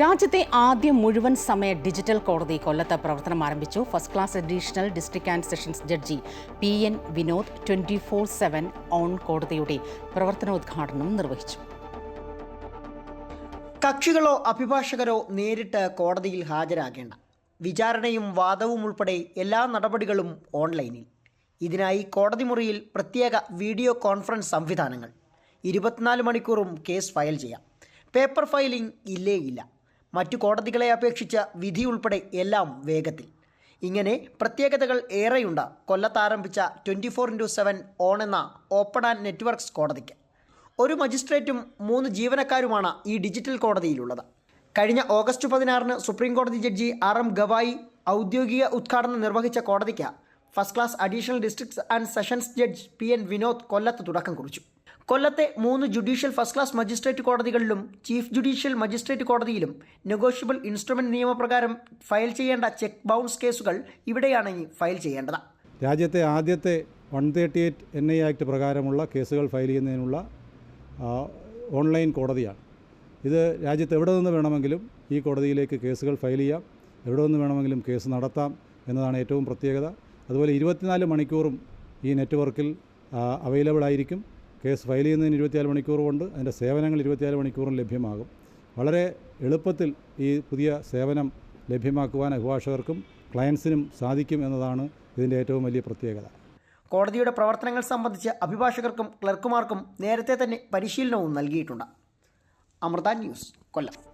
രാജ്യത്തെ ആദ്യ മുഴുവൻ സമയ ഡിജിറ്റൽ കോടതി കൊല്ലത്ത് പ്രവർത്തനം ആരംഭിച്ചു. First class additional district and sessions judge P N Vinod twenty four seven on കോടതിയുടെ പ്രവർത്തനോദ്ഘാടനം നിർവഹിച്ചു. കക്ഷികളോ അഭിഭാഷകരോ നേരിട്ട് കോടതിയിൽ ഹാജരാകേണ്ട. വിചാരണയും വാദവും ഉൾപ്പെടെ എല്ലാ നടപടികളും ഓൺലൈനിൽ. ഇതിനായി കോടതി മുറിയിൽ പ്രത്യേക വീഡിയോ കോൺഫറൻസ് സംവിധാനങ്ങൾ. ഇരുപത്തിനാല് മണിക്കൂറും കേസ് ഫയൽ ചെയ്യാം. പേപ്പർ ഫയലിംഗ് ഇല്ലേ ഇല്ല മറ്റു കോടതികളെ അപേക്ഷിച്ച വിധി ഉൾപ്പെടെ എല്ലാം വേഗത്തിൽ. ഇങ്ങനെ പ്രത്യേകതകൾ ഏറെയുണ്ട്. കൊല്ലത്ത് ആരംഭിച്ച twenty four into seven on എന്ന ഓപ്പൺ ആൻഡ് നെറ്റ്വർക്ക്സ് കോടതിക്ക്. ഒരു മജിസ്ട്രേറ്റും മൂന്ന് ജീവനക്കാരുമാണ് ഈ ഡിജിറ്റൽ കോടതിയിലുള്ളത്. കഴിഞ്ഞ ഓഗസ്റ്റ് പതിനാറിന് സുപ്രീം കോടതി ജഡ്ജി ആർ എം ഗവായി ഔദ്യോഗിക ഉദ്ഘാടനം നിർവഹിച്ച കോടതിക്ക് first class additional districts and sessions judge P N Vinod കൊല്ലത്ത് തുടക്കം കുറിച്ചു. കൊല്ലത്തെ മൂന്ന് ജുഡീഷ്യൽ ഫസ്റ്റ് ക്ലാസ് മജിസ്ട്രേറ്റ് കോടതികളിലും ചീഫ് ജുഡീഷ്യൽ മജിസ്ട്രേറ്റ് കോടതിയിലും നെഗോഷ്യബിൾ ഇൻസ്ട്രുമെന്റ് നിയമപ്രകാരം ഫയൽ ചെയ്യേണ്ട ചെക്ക് ബൗൺസ് കേസുകൾ ഇവിടെയാണ് ഇനി ഫയൽ ചെയ്യേണ്ടത്. രാജ്യത്തെ ആദ്യത്തെ one thirty eight N I act പ്രകാരമുള്ള കേസുകൾ ഫയൽ ചെയ്യുന്നതിനുള്ള ഓൺലൈൻ കോടതിയാണ്. ഇത് രാജ്യത്ത് എവിടെ നിന്ന് വേണമെങ്കിലും ഈ കോടതിയിലേക്ക് കേസുകൾ ഫയൽ ചെയ്യാം എവിടെ നിന്ന് വേണമെങ്കിലും കേസ് നടത്താം എന്നതാണ് ഏറ്റവും പ്രത്യേകത. അതുപോലെ ഇരുപത്തിനാല് മണിക്കൂറും ഈ നെറ്റ്വർക്കിൽ അവൈലബിൾ ആയിരിക്കും. കേസ് ഫയൽ ചെയ്യുന്നതിന് ഇരുപത്തിനാല് മണിക്കൂർ കൊണ്ട് അതിന്റെ സേവനങ്ങൾ ഇരുപത്തിനാല് മണിക്കൂറും ലഭ്യമാകും. വളരെ എളുപ്പത്തിൽ ഈ പുതിയ സേവനം ലഭ്യമാക്കുവാൻ അഭിഭാഷകർക്കും ക്ലയൻസിനും സാധിക്കും എന്നതാണ് ഇതിന്റെ ഏറ്റവും വലിയ പ്രത്യേകത. കോടതിയുടെ പ്രവർത്തനങ്ങൾ സംബന്ധിച്ച് അഭിഭാഷകർക്കും ക്ലർക്കുമാർക്കും നേരത്തെ തന്നെ പരിശീലനവും നൽകിയിട്ടുണ്ട്. അമൃത ന്യൂസ് കൊല്ലം.